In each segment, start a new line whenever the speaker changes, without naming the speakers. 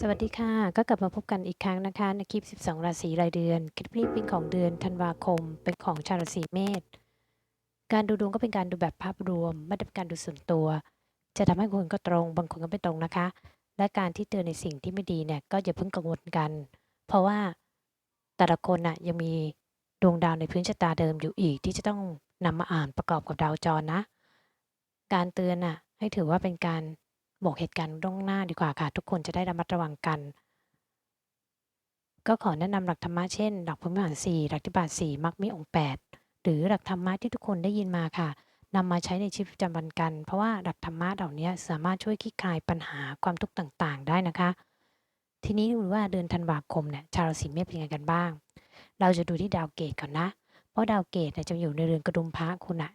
สวัสดีค่ะ ก็กลับมาพบกันอีกครั้งนะคะ ในคลิป 12 ราศีรายเดือน คลิปนี้เป็นของเดือนธันวาคม เป็นของชาวราศีเมษ การดูดวงก็เป็นการดูแบบภาพรวม ไม่ได้เป็นการดูส่วนตัว จะทำให้คนก็ตรง บางคนก็ไม่ตรงนะคะ และการที่เตือนในสิ่งที่ไม่ดีเนี่ย ก็อย่าเพิ่งกังวลกัน เพราะว่าแต่ละคนน่ะยังมีดวงดาวในพื้นชะตาเดิมอยู่อีก ที่จะต้องนำมาอ่านประกอบกับดาวจรนะ การเตือนน่ะให้ถือว่าเป็นการ บอกเหตุการณ์ล่วงหน้าดีกว่าค่ะ ทุกคนจะได้ระมัดระวังกัน ก็ขอแนะนำหลักธรรมะเช่น หลักพรหมวิหารสี่หลักที่บาทสี่มรรคมีองค์แปดหรือหลักธรรมะที่ทุกคนได้ยินมาค่ะนำมาใช้ในชีวิตประจำวันกัน เพราะว่าหลักธรรมะเหล่านี้สามารถช่วยคลี่คลายปัญหาความทุกข์ต่างๆ ได้นะคะ ทีนี้ดูว่าเดือนธันวาคมเนี่ยชาวราศีเมษเป็นยังไงกันบ้าง เราจะดูที่ดาวเกตก่อนนะ เพราะดาวเกตเนี่ยจะอยู่ในเรือนกระดุมพระคุณอะ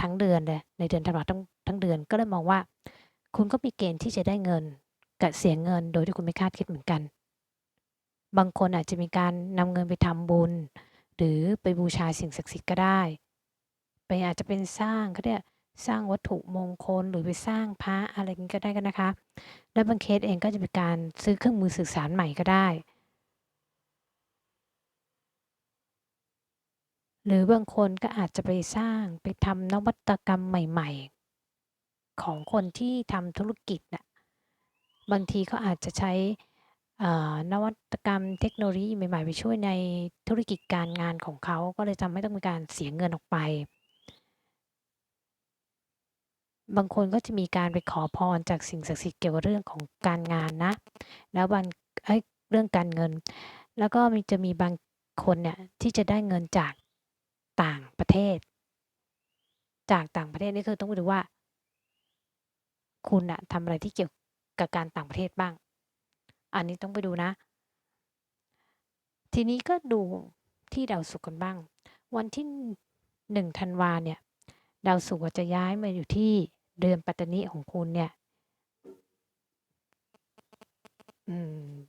ทั้งเดือนเลยในเดือนธันวาทั้งทั้งเดือนก็เลยมองว่า คุณก็มีเกณฑ์ที่จะได้เงินกับเสียเงินโดยที่คุณไม่คาดคิดเหมือนกัน บางคนอาจจะมีการนำเงินไปทำบุญ หรือไปบูชาสิ่งศักดิ์สิทธิ์ก็ได้ ไปอาจจะเป็นสร้างเขาเรียกสร้างวัตถุมงคลหรือไปสร้างพระอะไรนี้ก็ได้กันนะคะ และบางเคสเองก็จะเป็นการซื้อเครื่องมือสื่อสารใหม่ก็ได้ หรือบางคนก็อาจจะไปสร้างไปทำนวัตกรรมใหม่ ๆ ของคนที่ทำธุรกิจน่ะบางทีเขาอาจจะใช้นวัตกรรมเทคโนโลยีใหม่ๆ ไปช่วยในธุรกิจการงานของเขาก็เลยทำให้ต้องมีการเสียเงินออกไป บางคนก็จะมีการไปขอพรจากสิ่งศักดิ์สิทธิ์เกี่ยวกับเรื่องของการงานนะ แล้วบางเเรื่องการเงิน แล้วก็มีจะมีบางคนเนี่ยที่จะได้เงินจากต่างประเทศ จากต่างประเทศนี่คือต้องไปดูว่า คุณอะทำอะไรที่เกี่ยวกับการต่างประเทศบ้าง อันนี้ต้องไปดูนะ ทีนี้ก็ดูที่ดาวศุกร์กันบ้าง วันที่หนึ่งธันวาเนี่ย ดาวศุกร์จะย้ายมาอยู่ที่เดือนปัตตานีของคุณเนี่ย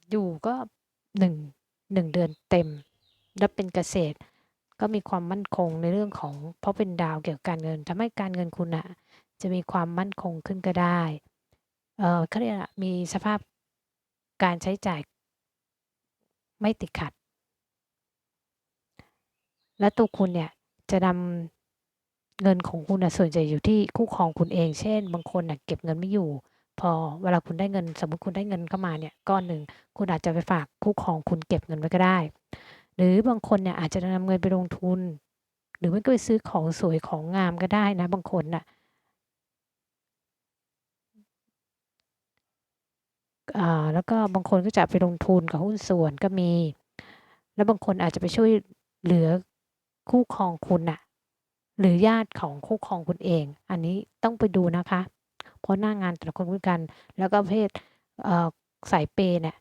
อยู่ก็หนึ่งหนึ่งเดือนเต็ม แล้วเป็นเกษตร ก็มีความมั่นคงในเรื่องของ เพราะเป็นดาวเกี่ยวกับการเงินทำให้การเงินคุณอะ จะมีความมั่นคงขึ้นก็ได้ เออเขาเรียกอะมีสภาพการใช้จ่ายไม่ติดขัด และตัวคุณเนี่ยจะนำเงินของคุณนะส่วนใหญ่อยู่ที่คู่ครองคุณเอง เช่น บางคนน่ะเก็บเงินไม่อยู่ พอเวลาคุณได้เงิน สมมติคุณได้เงินเข้ามาเนี่ยก้อนหนึ่งคุณอาจจะไปฝากคู่ครองคุณเก็บเงินไว้ก็ได้ หรือบางคนเนี่ยอาจจะนำเงินไปลงทุน หรือไม่ก็ไปซื้อของสวยของงามก็ได้นะ บางคนน่ะ แล้วก็บางคนก็จะไปลงทุนกับหุ้นส่วนก็มี แล้วบางคนอาจจะไปช่วยเหลือคู่ครองคุณน่ะหรือญาติของคู่ครองคุณเอง อันนี้ต้องไปดูนะคะ เพราะหน้างานแต่ละคนไม่เหมือนกัน แล้วก็เพศสายเปย์เนี่ย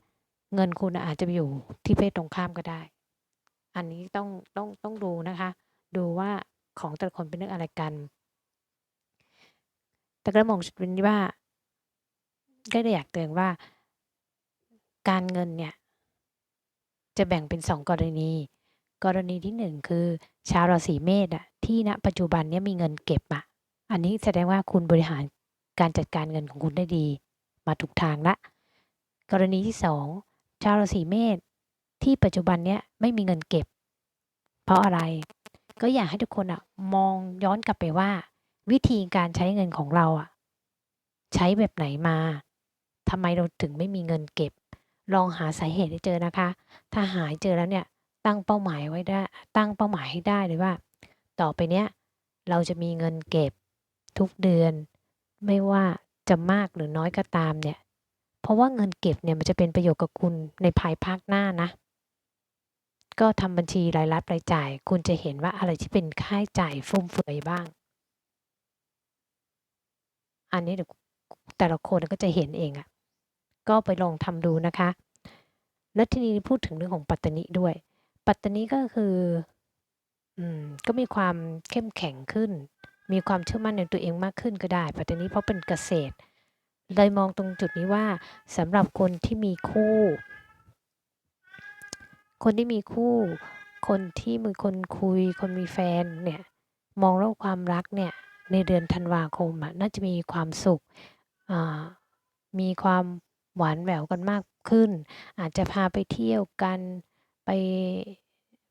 เงินคุณอาจจะไปอยู่ที่เพศตรงข้ามก็ได้ อันนี้ต้องต้องต้องดูนะคะ ดูว่าของแต่ละคนเป็นเรื่องอะไรกัน แต่ก็มองเป็นว่าก็เลยอยากเตือนว่า การเงินเนี่ยจะแบ่งเป็น 2 กรณี กรณีที่ 1 คือ ชาวราศีเมษอะที่ณปัจจุบันเนี้ยมีเงินเก็บอะอันนี้แสดงว่าคุณบริหารการจัดการเงินของคุณได้ดี มาถูกทางล้วกรณีที่ 2 ชาวราศีเมษที่ปัจจุบันเนี้ยไม่มีเงินเก็บ เพราะอะไรก็อยากให้ทุกคนอะมองย้อนกลับไปว่า วิธีการใช้เงินของเราอะใช้แบบไหนมาทำไมเราถึงไม่มีเงินเก็บ ลองหาสาเหตุให้เจอนะคะ ถ้าหาเจอแล้วเนี่ยตั้งเป้าหมายไว้ได้ ตั้งเป้าหมายให้ได้เลยว่า ต่อไปเนี้ยเราจะมีเงินเก็บทุกเดือน ไม่ว่าจะมากหรือน้อยก็ตามเนี่ย เพราะว่าเงินเก็บเนี่ยมันจะเป็นประโยชน์กับคุณในภายภาคหน้านะ ก็ทำบัญชีรายรับรายจ่าย คุณจะเห็นว่าอะไรที่เป็นค่าใช้จ่ายฟุ่มเฟือยบ้าง อันนี้เดี๋ยวแต่ละคนก็จะเห็นเองอะ ก็ไปลองทำดูนะคะ แล้วทีนี้พูดถึงเรื่องของปัตตนิด้วย ปัตตนิก็คืออืมก็มีความเข้มแข็งขึ้น มีความเชื่อมั่นในตัวเองมากขึ้นก็ได้ ปัตตนิเพราะเป็นเกษตรเลยมองตรงจุดนี้ว่าสำหรับคนที่มีคู่ คนที่มีคู่ คนที่มีคนคุย คนมีแฟนเนี่ยมองเรื่องความรักเนี่ยในเดือนธันวาคมอะน่าจะมีความสุขอ่ามีความ หวานแหววกันมากขึ้น อาจจะพาไปเที่ยวกันไป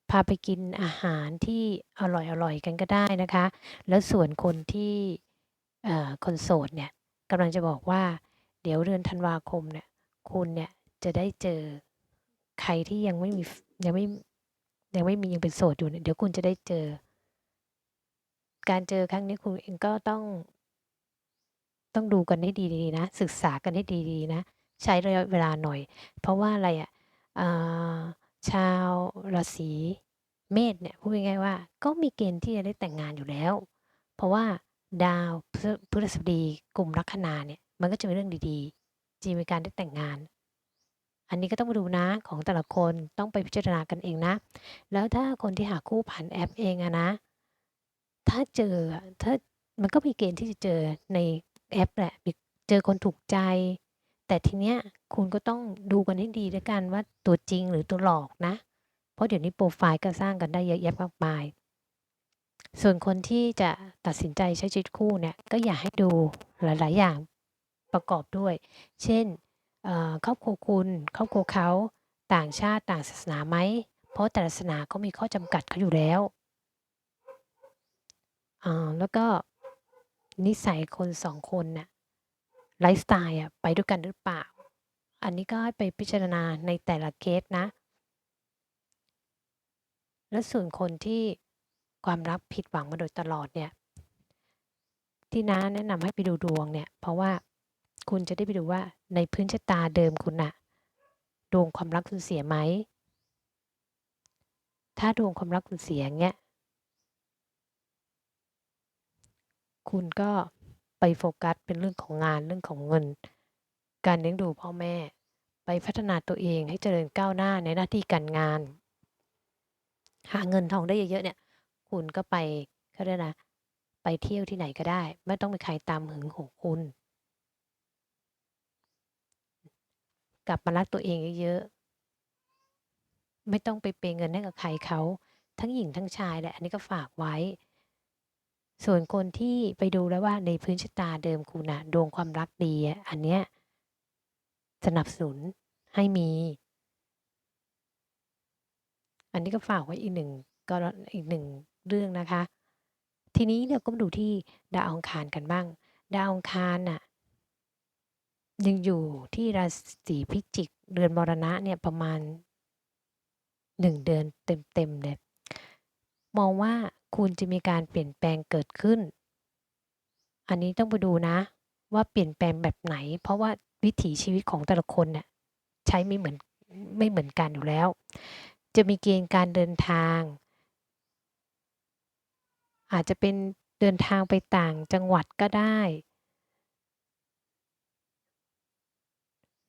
พาไปกินอาหารที่อร่อยๆกันก็ได้นะคะ แล้วส่วนคนที่เอ่อคนโสดเนี่ยกำลังจะบอกว่า เดี๋ยวเดือนธันวาคมเนี่ยคุณเนี่ยจะได้เจอใครที่ยังไม่มียังไม่ยังไม่มียังเป็นโสดอยู่เนี่ยเดี๋ยวคุณจะได้เจอ การเจอครั้งนี้คุณเองก็ต้อง ต้องดูกันให้ดีๆนะศึกษากันให้ดีๆนะ ใช้ระยะเวลาหน่อย เพราะว่าอะไรอะอ่าชาวราศีเมษเนี่ยพูดง่ายๆว่า ก็มีเกณฑ์ที่จะได้แต่งงานอยู่แล้ว เพราะว่าดาวพฤหัสบดีกลุ่มลัคนาเนี่ยมันก็จะมีเรื่องดีๆจะมีการได้แต่งงาน อันนี้ก็ต้องมาดูนะของแต่ละคนต้องไปพิจารณากันเองนะ แล้วถ้าคนที่หาคู่ผ่านแอปเองอะนะ ถ้าเจอถ้ามันก็มีเกณฑ์ที่จะเจอในแอปแหละเจอคนถูกใจ แต่ทีเนี้ยคุณก็ต้องดูกันให้ดีแล้วยกันว่าตัวจริงหรือตัวหลอกนะ เพราะเดี๋ยวนี้โพรไฟล์ก็สร้างกันได้เยอะแยะมากมาย ส่วนคนที่จะตัดสินใจใช้ชีวิตคู่เนี่ยก็อยากให้ดูหลาย ๆ อย่างประกอบด้วย เช่นครอบครัวคุณครอบครัวเขาต่างชาติต่างศาสนาไหม เพราะแต่ละศาสนาเขามีข้อจำกัดเขาอยู่แล้วอ่าแล้วก็นิสัยคน2คนน่ะ ไลฟ์สไตล์อะไปด้วยกันหรือเปล่า อันนี้ก็ให้ไปพิจารณาในแต่ละเคสนะ และส่วนคนที่ความรักผิดหวังมาโดยตลอดเนี่ย ที่น้าแนะนำให้ไปดูดวงเนี่ย เพราะว่าคุณจะได้ไปดูว่าในพื้นชะตาเดิมคุณน่ะดวงความรักคุณเสียไหม ถ้าดวงความรักคุณเสียเงี้ย คุณก็ ไปโฟกัสเป็นเรื่องของงานเรื่องของเงิน การเลี้ยงดูพ่อแม่ ไปพัฒนาตัวเองให้เจริญก้าวหน้าในหน้าที่การงาน หาเงินทองได้เยอะๆเนี่ย คุณก็ไปเขาเรียกอะไรนะไปเที่ยวที่ไหนก็ได้ ไม่ต้องมีใครตามหึงหวงคุณ กลับมารักตัวเองเยอะๆไม่ต้องไปเปเงินให้กับใครเขาทั้งหญิงทั้งชายแหละอันนี้ก็ฝากไว้ ส่วนคนที่ไปดูแล้วว่าในพื้นชะตาเดิมคุณน่ะดวงความรักดีอันเนี้ยสนับสนุนให้มี อันนี้ก็ฝากไว้อีก1กรอีก1เรื่องนะคะ ทีนี้เราก็มาดูที่ดาวองคารกันบ้าง ดาวองคารน่ะยังอยู่ที่ราศีพิจิกเรือนมรณะเนี่ยประมาณ1เดือนเต็มๆเลยมองว่า คุณจะมีการเปลี่ยนแปลงเกิดขึ้น อันนี้ต้องไปดูนะ ว่าเปลี่ยนแปลงแบบไหน เพราะว่าวิถีชีวิตของแต่ละคนน่ะใช้ไม่เหมือนไม่เหมือนกันอยู่แล้ว จะมีเกณฑ์การเดินทาง อาจจะเป็นเดินทางไปต่างจังหวัดก็ได้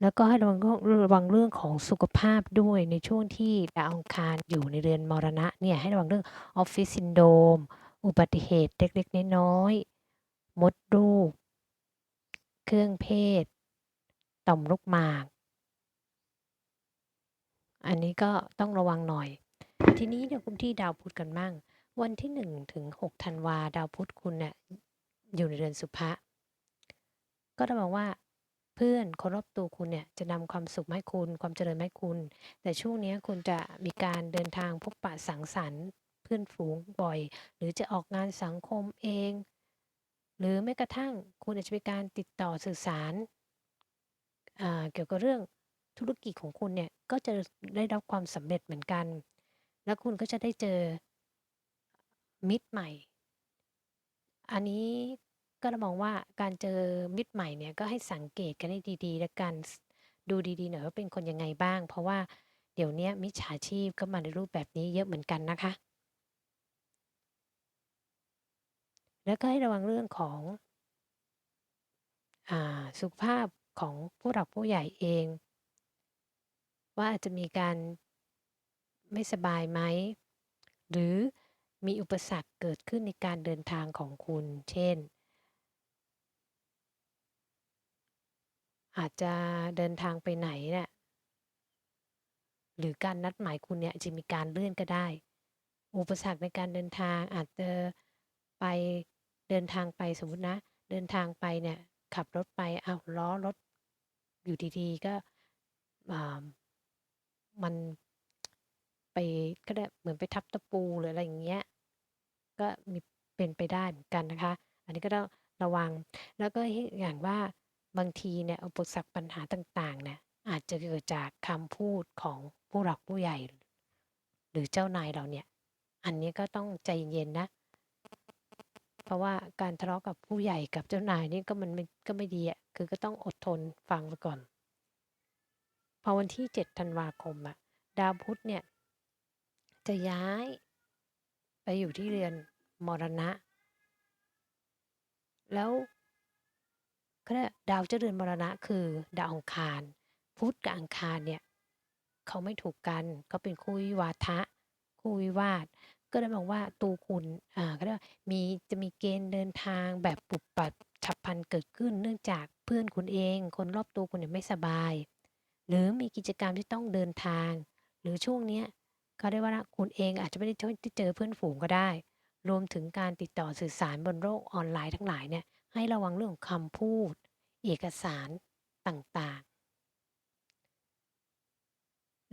แล้วก็ให้ระวังระวังเรื่องของสุขภาพด้วยในช่วงที่ดาวอังคารอยู่ในเรือนมรณะเนี่ยให้ระวังเรื่อง Office Syndrome อุบัติเหตุเล็กๆน้อยๆมดลูก เครื่องเพศ ต่อมลูกหมาก อันนี้ก็ต้องระวังหน่อย ทีนี้เดี๋ยวคุณที่ดาวพุธกันมั่ง วันที่1ถึง6ธันวาดาวพุธคุณน่ะอยู่ในเรือนสุภะก็ต้องบอกว่า เพื่อนคนรอบตัวคุณเนี่ยจะนำความสุขมาให้คุณความเจริญมาให้คุณ แต่ช่วงนี้คุณจะมีการเดินทางพบปะสังสรรค์เพื่อนฝูงบ่อย หรือจะออกงานสังคมเอง หรือแม้กระทั่งคุณอาจจะมีการติดต่อสื่อสารเกี่ยวกับเรื่องธุรกิจของคุณเนี่ยก็จะได้รับความสำเร็จเหมือนกัน แล้วคุณก็จะได้เจอมิตรใหม่ อันนี้ ก็มองว่าการเจอมิตรใหม่เนี่ยก็ให้สังเกตกันให้ดีๆ แล้วกันดูดีๆหน่อยว่าเป็นคนยังไงบ้าง เพราะว่าเดี๋ยวเนี้ยมิจฉาชีพก็มาในรูปแบบนี้เยอะเหมือนกันนะคะ แล้วก็ให้ระวังเรื่องของอสุขภาพของผู้หลักผู้ใหญ่เอง ว่าอาจจะมีการไม่สบายไหม หรือมีอุปสรรคเกิดขึ้นในการเดินทางของคุณ เช่น อาจจะเดินทางไปไหนเนี่ยหรือการนัดหมายคุณเนี่ยจะมีการเลื่อนก็ได้ อุปสรรคในการเดินทางอาจจะไปเดินทางไปสมมตินะ เดินทางไปเนี่ยขับรถไปเอาล้อรถอยู่ดีๆ ก็มันไปก็ได้เหมือนไปทับตะปูหรืออะไรอย่างเงี้ยก็มีเป็นไปได้เหมือนกันนะคะ อันนี้ก็ต้องระวังแล้วก็อย่างว่า บางทีเนี่ยอุปสรรคปัญหาต่างๆเนี่ยอาจจะเกิดจากคำพูดของผู้หลักผู้ใหญ่ หรือเจ้านายเราเนี่ย อันนี้ก็ต้องใจเย็นนะ เพราะว่าการทะเลาะกับผู้ใหญ่กับเจ้านายนี่ก็มันก็ไม่ดีอะคือก็ต้องอดทนฟังไปก่อน พอวันที่เจ็ดธันวาคมอะดาวพุธเนี่ย จะย้าย ไปอยู่ที่เรือนมรณะ แล้ว ดาวเจ้าเรือนมรณะคือดาวอังคาร พุธกับอังคารเนี่ยเขาไม่ถูกกันเขาเป็นคู่วิวาทะ คู่วิวาท ก็เลยบอกว่าตูคุณอ่าก็เรียกมีจะมีเกณฑ์เดินทางแบบปุบปับฉับพลันเกิดขึ้น เนื่องจากเพื่อนคุณเอง คนรอบตัวคุณเนี่ยไม่สบาย หรือมีกิจกรรมที่ต้องเดินทาง หรือช่วงเนี้ยเขาเรียกว่าคุณเองอาจจะไม่ได้เจอเพื่อนฝูงก็ได้ รวมถึงการติดต่อสื่อสารบนโลกออนไลน์ทั้งหลายเนี่ย ให้ระวังเรื่องของคำพูด เอกสารต่างๆ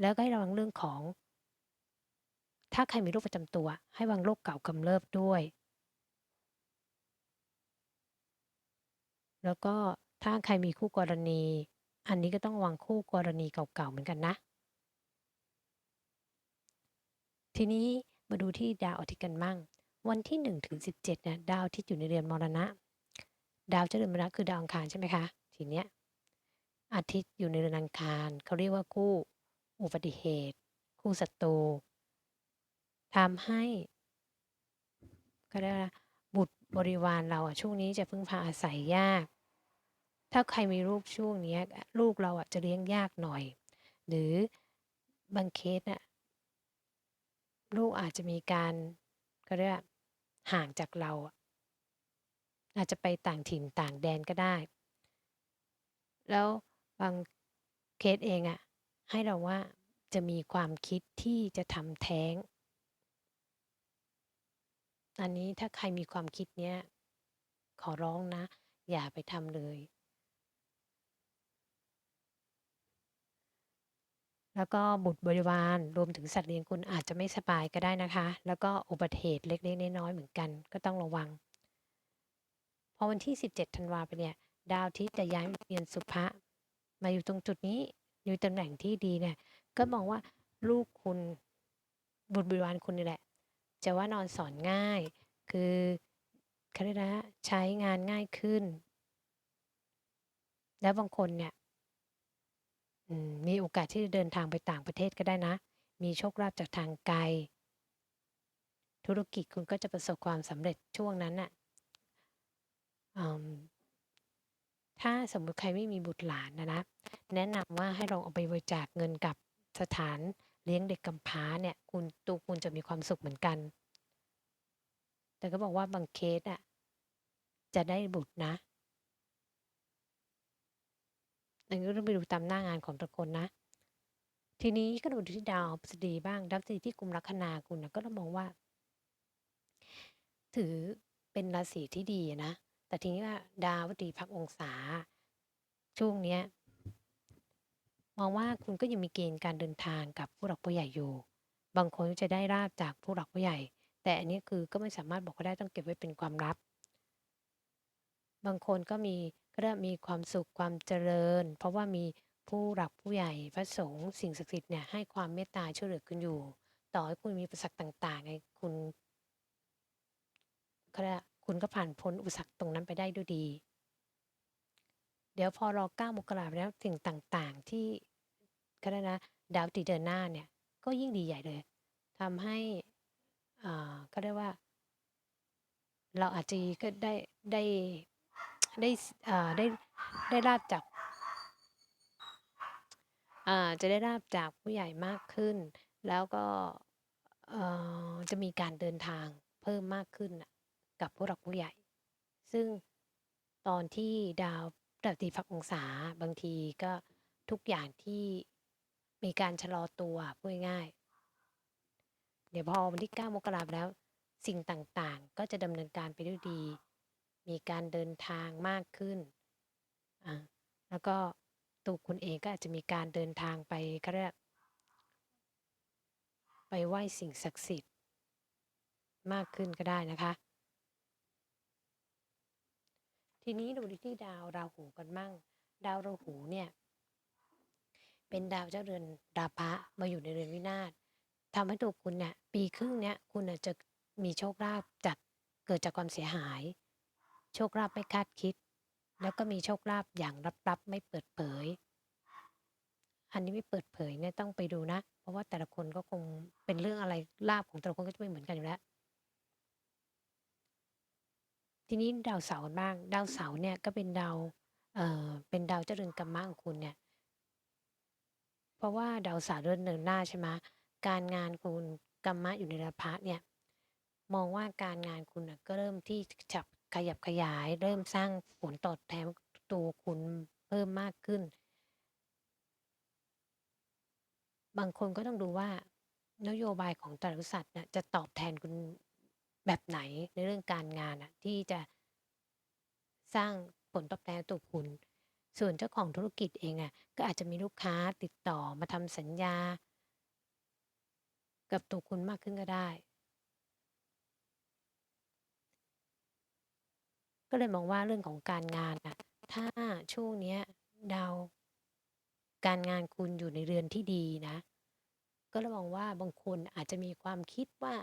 แล้วก็ให้ระวังเรื่องของ ถ้าใครมีโรคประจำตัว ให้วังโรคเก่ากำเริบด้วย แล้วก็ถ้าใครมีคู่กรณี อันนี้ก็ต้องวังคู่กรณีเก่าๆเหมือนกันนะ ทีนี้มาดูที่ดาวอาทิตย์กันมั่ง วันที่1ถึง17เนี่ยดาวอาทิตย์อยู่ในเรือนมรณะ ดาวเจริญมรณะคือดาวอังคารใช่ไหมคะทีเนี้ยอาทิตย์อยู่ในเรือนอังคารเขาเรียกว่าคู่อุบัติเหตุ คู่ศัตรูทำให้ก็ได้บุตรบริวารเราอะช่วงนี้จะพึ่งพาอาศัยยาก ถ้าใครมีลูกช่วงนี้ลูกเราอะจะเลี้ยงยากหน่อย หรือบางเคสน่ะลูกอาจจะมีการก็เรียกห่างจากเราอ อาจจะไปต่างถิ่นต่างแดนก็ได้ แล้วบางเคสเองอะ่ะให้เราว่าจะมีความคิดที่จะทำแท้ง อันนี้ถ้าใครมีความคิดเนี้ย ขอร้องนะ อย่าไปทำเลย แล้วก็บุตรบริวารรวมถึงสัตว์เลี้ยงคุณอาจจะไม่สบายก็ได้นะคะ แล้วก็อุบัติเหตุเล็กๆน้อยๆเหมือนกัน ก็ต้องระวัง อวันที่ 17 ธันวาไปเนี่ย ดาวที่จะย้ายเวียนสุภะมาอยู่ตรงจุดนี้อยู่ตำแหน่งที่ดีเนี่ย ก็มองว่าลูกคุณบุตรบริวารคุณนี่แหละ จะว่านอนสอนง่าย คือเขาเรียกนะใช้งานง่ายขึ้น แล้วบางคนเนี่ยมีโอกาสที่จะเดินทางไปต่างประเทศก็ได้นะ มีโชคลาภจากทางไกล ธุรกิจคุณก็จะประสบความสำเร็จช่วงนั้นน่ะ ถ้าสมมติใครไม่มีบุตรหลานนะนะ แนะนำว่าให้ลองเอาไปบริจาคเงินกับสถานเลี้ยงเด็กกำพร้าเนี่ย คุณตัวคุณจะมีความสุขเหมือนกัน แต่ก็บอกว่าบางเคสอะ จะได้บุตรนะอันนี้ก็ต้องไปดูตามหน้างานของแต่คนนะ ทีนี้ก็ดูที่ดาวพฤษฎีบ้างดาวพฤษฎีที่กลุ่มลัคนาคุณนะก็ต้องมองว่า ถือเป็นราศีที่ดีนะ แต่ทีนี้ว่าดาวพฤษฎีพักองศา ช่วงเนี้ยมองว่าคุณก็ยังมีเกณฑ์การเดินทางกับผู้หลักผู้ใหญ่อยู่ บางคนจะได้ราบจากผู้หลักผู้ใหญ่ แต่อันนี้คือก็ไม่สามารถบอกได้ต้องเก็บไว้เป็นความลับ บางคนก็มีก็ได้มีความสุขความเจริญ เพราะว่ามีผู้หลักผู้ใหญ่พระสงฆ์สิ่งศักดิ์สิทธิ์เนี่ยให้ความเมตตาช่วยเหลือคุณอยู่ ต่อให้คุณมีประสรรคต่างๆไงคุณก็ได้ คุณก็ผ่านพ้นอุปสรรคตรงนั้นไปได้ด้วยดี เดี๋ยวพอรอเก้ามกราไปแล้วสิ่งต่างๆที่ก็ได้นะ ดาวตีเดินหน้าเนี่ย ก็ยิ่งดีใหญ่เลยทำให้อ่าก็ได้ว่า เราอาจจะก็ได้ได้ได้ได้ได้ราบจากจะได้ราบจากผู้ใหญ่มากขึ้น แล้วก็จะมีการเดินทางเพิ่มมากขึ้น กับผู้หลักผู้ใหญ่ ซึ่งตอนที่ดาวดาวตีพักองศาบางทีก็ทุกอย่างที่มีการชะลอตัวพูดง่าย เดี๋ยวพอวันที่ 9 มกราแล้ว สิ่งต่างๆ ก็จะดำเนินการไปด้วยดี มีการเดินทางมากขึ้นอ่าแล้วก็ตัวคุณเองก็อาจจะมีการเดินทางไปก็เรียกไปไหว้สิ่งศักดิ์สิทธิ์มากขึ้นก็ได้นะคะ ทีนี้ดูที่ดาวราหูกันมั่ง ดาวราหูเนี่ย เป็นดาวเจ้าเรือนดาภะมาอยู่ในเรือนวินาศทำให้ตัวคุณเนี่ยปีครึ่งเนี่ยคุณอาจจะมีโชคลาภจากเกิดจากความเสียหาย โชคลาภไม่คาดคิด แล้วก็มีโชคลาภอย่างลับๆไม่เปิดเผย อันนี้ไม่เปิดเผยเนี่ยต้องไปดูนะ เพราะว่าแต่ละคนก็คงเป็นเรื่องอะไรลาภของแต่ละคนก็จะไม่เหมือนกันอยู่แล้ว ทีนี้ดาวเสาร์บ้าง ดาวเสาร์เนี่ยก็เป็นดาวเอ่อเป็นดาวเจริญกรรมะของคุณเนี่ย เพราะว่าดาวเสาร์เดินเนินหน้าใช่ไหมการงานคุณกรรมะอยู่ในราพะเนี่ย มองว่าการงานคุณน่ะก็เริ่มที่จะขยับขยาย เริ่มสร้างผลตอบแทนตัวคุณเพิ่มมากขึ้น บางคนก็ต้องดูว่านโยบายของแต่ละบริษัทน่ะจะตอบแทนคุณ แบบไหนในเรื่องการงานน่ะที่จะสร้างผลตอบแทนตัวคุณ ส่วนเจ้าของธุรกิจเองอะก็อาจจะมีลูกค้าติดต่อมาทำสัญญา กับตัวคุณมากขึ้นก็ได้ ก็เลยมองว่าเรื่องของการงานน่ะถ้าช่วงเนี้ยดาวการงานคุณอยู่ในเรือนที่ดีนะ ก็เลยมองว่าบางคนอาจจะมีความคิดว่า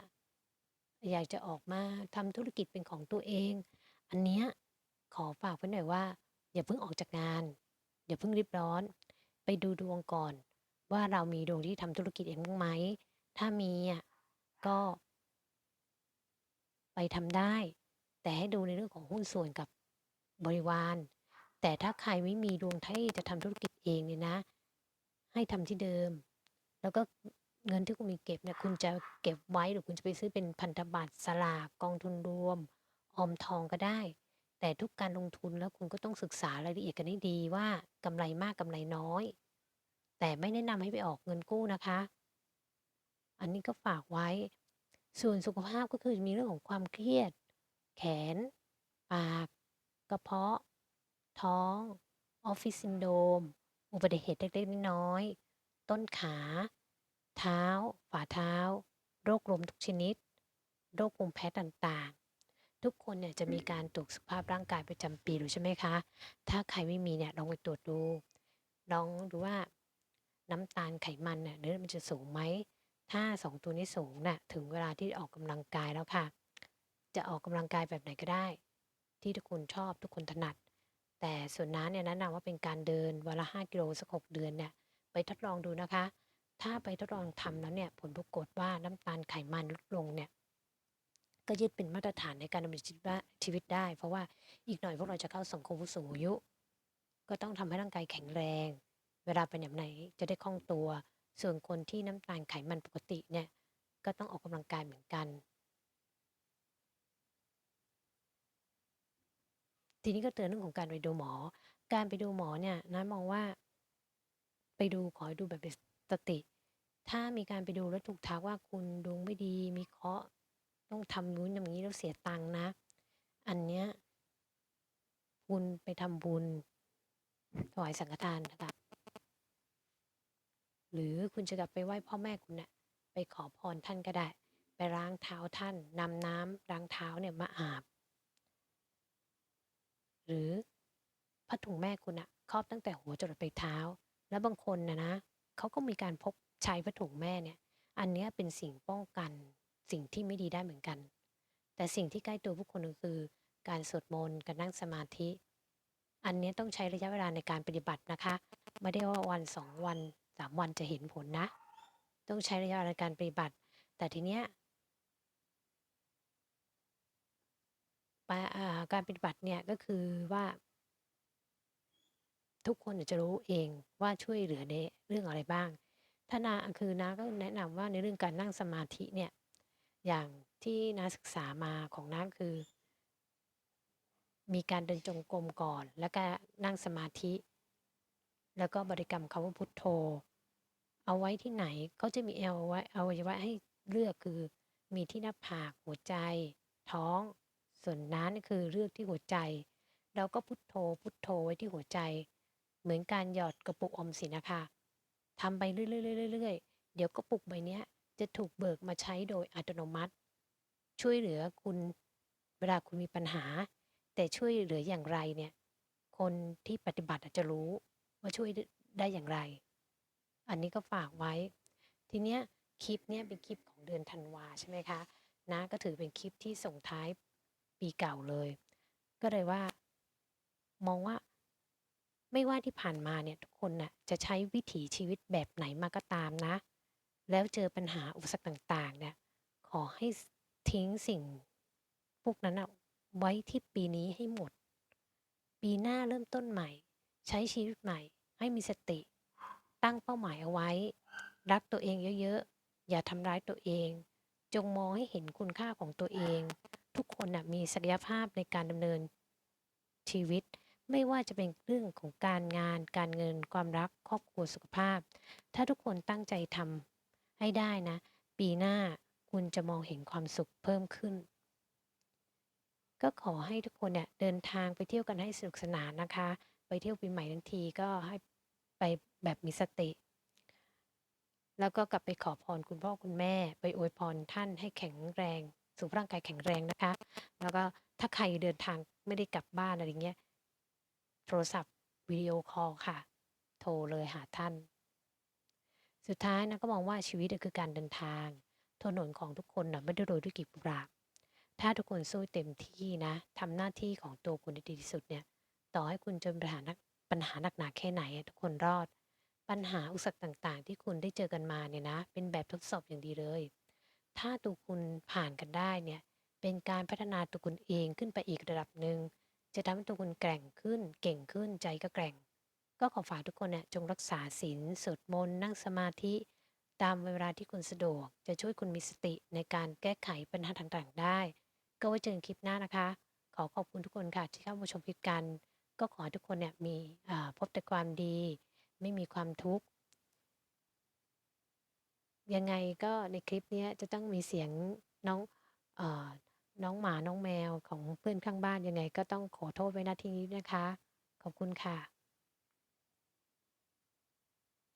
อยากจะออกมาทำธุรกิจเป็นของตัวเอง อันเนี้ยขอฝากไว้หน่อยว่า อย่าเพิ่งออกจากงาน อย่าเพิ่งรีบร้อน ไปดูดวงก่อน ว่าเรามีดวงที่ทำธุรกิจเองบ้างไหม ถ้ามีอะก็ ไปทำได้ แต่ให้ดูในเรื่องของหุ้นส่วนกับบริวาร แต่ถ้าใครไม่มีดวงที่จะทำธุรกิจเองเนี่ยนะ ให้ทำที่เดิม แล้วก็ เงินที่คุณมีเก็บเนี่ยคุณจะเก็บไว้หรือคุณจะไปซื้อเป็นพันธบัตรสลากกองทุนรวม ออมทองก็ได้ แต่ทุกการลงทุนแล้วคุณก็ต้องศึกษารายละเอียดกันให้ดีว่ากำไรมากกำไรน้อย แต่ไม่แนะนำให้ไปออกเงินกู้นะคะ อันนี้ก็ฝากไว้ ส่วนสุขภาพก็คือมีเรื่องของความเครียด แขน ปาก กระเพาะ ท้องออฟฟิศซินโดมอุบัติเหตุเล็กๆน้อยๆต้นขา เท้า ฝ่าเท้า โรคลมทุกชนิด โรคภูมิแพ้ต่างๆ ทุกคนเนี่ยจะมีการตรวจสุขภาพร่างกายประจำปีรู้ใช่ไหมคะ ถ้าใครไม่มีเนี่ยลองไปตรวจดูลองดูว่าน้ำตาลไขมันเนี่ยเนื้อมันจะสูงไหมถ้าสองตัวนี้สูงน่ะถึงเวลาที่ออกกำลังกายแล้วค่ะ จะออกกำลังกายแบบไหนก็ได้ ที่ทุกคนชอบทุกคนถนัด แต่ส่วนน้าเนี่ยแนะนำว่าเป็นการเดินวันละ5กิโลสัก6เดือนเนี่ยไปทดลองดูนะคะ ถ้าไปทดลองทำแล้วเนี่ยผลปรากฏว่าน้ำตาลไขมันลดลงเนี่ยก็ยึดเป็นมาตรฐานในการดำเนินชีวิตได้ เพราะว่าอีกหน่อยพวกเราจะเข้าสังคมผู้สูงอายุ ก็ต้องทำให้ร่างกายแข็งแรง เวลาไปไหนมาไหนจะได้คล่องตัว ส่วนคนที่น้ำตาลไขมันปกติเนี่ยก็ต้องออกกำลังกายเหมือนกัน ทีนี้ก็เตือนเรื่องของการไปดูหมอ การไปดูหมอเนี่ยนะมองว่า ไปดูขอให้ดูแบบเป็น สติ ถ้ามีการไปดูแล้วถูกทักว่าคุณดวงไม่ดีมีเคราะห์ต้องทำนู้นทำอย่างนี้แล้วเสียตังค์นะ อันเนี้ยคุณไปทำบุญถวายสังฆทานนะคะหรือคุณจะกลับไปไหว้พ่อแม่คุณเนี่ยไปขอพรท่านก็ได้ ไปล้างเท้าท่านนำน้ำล้างเท้าเนี่ยมาอาบ หรือผ้าถุงแม่คุณอะครอบตั้งแต่หัวจรดไปเท้า แล้วบางคนนะนะ เขาก็มีการพกใช้ผ้าถุงแม่เนี่ย อันนี้เป็นสิ่งป้องกันสิ่งที่ไม่ดีได้เหมือนกัน แต่สิ่งที่ใกล้ตัวผู้คนก็คือ การสวดมนต์การนั่งสมาธิ อันนี้ต้องใช้ระยะเวลาในการปฏิบัตินะคะ ไม่ได้ว่าวันสองวันสามวันจะเห็นผลนะ ต้องใช้ระยะเวลาในการปฏิบัติ แต่ทีเนี้ยการปฏิบัติเนี่ยก็คือว่า ทุกคนจะรู้เองว่าช่วยเหลือในเรื่องอะไรบ้าง ถ้านาคือนาก็แนะนำว่าในเรื่องการนั่งสมาธิเนี่ย อย่างที่นาศึกษามาของนาคือ มีการเดินจงกรมก่อน แล้วก็นั่งสมาธิ แล้วก็บริกรรมคำว่าพุทโธ เอาไว้ที่ไหนเขาจะมีเอาไว้เอาไว้ให้เลือกคือมีที่หน้าผากหัวใจ ท้อง ส่วนนั้นคือเลือกที่หัวใจ เราก็พุทโธพุทโธไว้ที่หัวใจ เหมือนการหยอดกระปุกอมสินนะคะทำไปเรื่อยๆๆๆๆ เดี๋ยวกระปุกใบนี้จะถูกเบิกมาใช้โดยอัตโนมัติ ช่วยเหลือคุณเวลาคุณมีปัญหา แต่ช่วยเหลืออย่างไรเนี่ย คนที่ปฏิบัติอะจะรู้ว่าช่วยได้อย่างไร อันนี้ก็ฝากไว้ ทีเนี้ยคลิปเนี้ยเป็นคลิปของเดือนธันวาใช่ไหมคะนะก็ถือเป็นคลิปที่ส่งท้ายปีเก่าเลย ก็เลยว่า มองว่า ไม่ว่าที่ผ่านมาเนี่ยทุกคนน่ะจะใช้วิถีชีวิตแบบไหนมาก็ตามนะ แล้วเจอปัญหาอุปสรรคต่างๆเนี่ยขอให้ทิ้งสิ่งพวกนั้นนะไว้ที่ปีนี้ให้หมด ปีหน้าเริ่มต้นใหม่ ใช้ชีวิตใหม่ ให้มีสติ ตั้งเป้าหมายเอาไว้ รักตัวเองเยอะๆ อย่าทำร้ายตัวเอง จงมองให้เห็นคุณค่าของตัวเอง ทุกคนน่ะมีศักยภาพในการดำเนินชีวิต ไม่ว่าจะเป็นเรื่องของการงาน การเงิน ความรัก ครอบครัวสุขภาพ ถ้าทุกคนตั้งใจทำให้ได้นะ ปีหน้าคุณจะมองเห็นความสุขเพิ่มขึ้น ก็ขอให้ทุกคนเนี่ยเดินทางไปเที่ยวกันให้สนุกสนานนะคะ ไปเที่ยวปีใหม่ทั้งทีก็ให้ไปแบบมีสติ แล้วก็กลับไปขอพรคุณพ่อคุณแม่ ไปอวยพรท่านให้แข็งแรง สุขร่างกายแข็งแรงนะคะ แล้วก็ถ้าใครเดินทางไม่ได้กลับบ้านอะไรเงี้ย โทรศัพท์วิดีโอคอลค่ะ โทรเลยหาท่าน สุดท้ายนะก็มองว่าชีวิตคือการเดินทาง ถนนของทุกคนน่ะไม่ได้โรยด้วยกลีบกุหลาบ ถ้าทุกคนสู้เต็มที่นะทำหน้าที่ของตัวคุณให้ดีที่สุดเนี่ย ต่อให้คุณเจอปัญหาปัญหาหนักหนาแค่ไหนทุกคนรอด ปัญหาอุปสรรคต่างๆ ที่คุณได้เจอกันมาเนี่ยนะ เป็นแบบทดสอบอย่างดีเลย ถ้าตัวคุณผ่านกันได้เนี่ยเป็นการพัฒนาตัวคุณเองขึ้นไปอีกระดับหนึ่ง จะทำให้ตัวคุณแกร่งขึ้น เก่งขึ้นใจก็แกร่ง ก็ขอฝากทุกคนเนี่ยจงรักษาศีลสวดมนต์นั่งสมาธิ ตามเวลาที่คุณสะดวก จะช่วยคุณมีสติในการแก้ไขปัญหาต่างๆ ได้ ก็ไว้เจอกันคลิปหน้านะคะ ขอขอบคุณทุกคนค่ะที่เข้ามาชมคลิปกัน ก็ขอให้ทุกคนเนี่ยมีพบแต่ความดี ไม่มีความทุกข์ยังไงก็ในคลิปเนี้ยจะต้องมีเสียงน้องอ น้องหมาน้องแมวของเพื่อนข้างบ้านยังไงก็ต้องขอโทษไว้ณที่นี้นะคะ ขอบคุณค่ะ